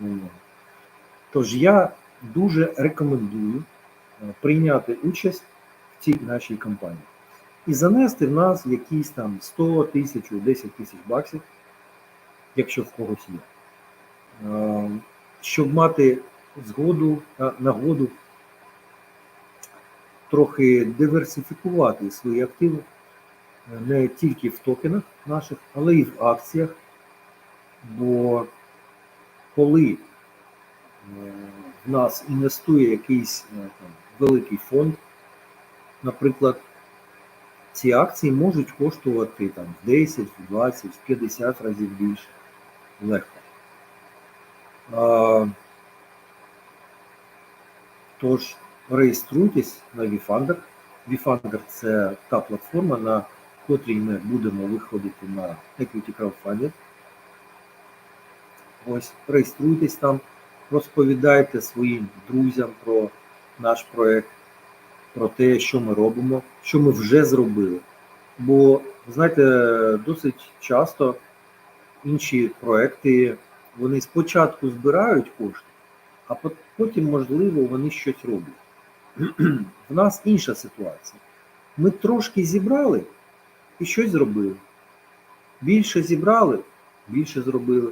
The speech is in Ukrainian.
на нього. Тож я дуже рекомендую е, прийняти участь в цій нашій кампанії і занести в нас якісь там 100 тисяч, 10 тисяч баксів, якщо в когось є, Е, щоб мати згоду, е, нагоду трохи диверсифікувати свої активи е, не тільки в токенах наших, але й в акціях. Коли е, в нас інвестує якийсь е, там, великий фонд, наприклад, ці акції можуть коштувати там, в 10, в 20, в 50 разів більше. Легко. А, Тож реєструйтесь на VFunder. VFunder – це та платформа, на котрій ми будемо виходити на Equity Crowdfunding. Ось, реєструйтесь там, розповідайте своїм друзям про наш проект, про те, що ми робимо, що ми вже зробили. Бо, знаєте, досить часто інші проекти вони спочатку збирають кошти, а потім, можливо, вони щось роблять. В нас інша ситуація. Ми трошки зібрали і щось зробили. Більше зібрали, більше зробили.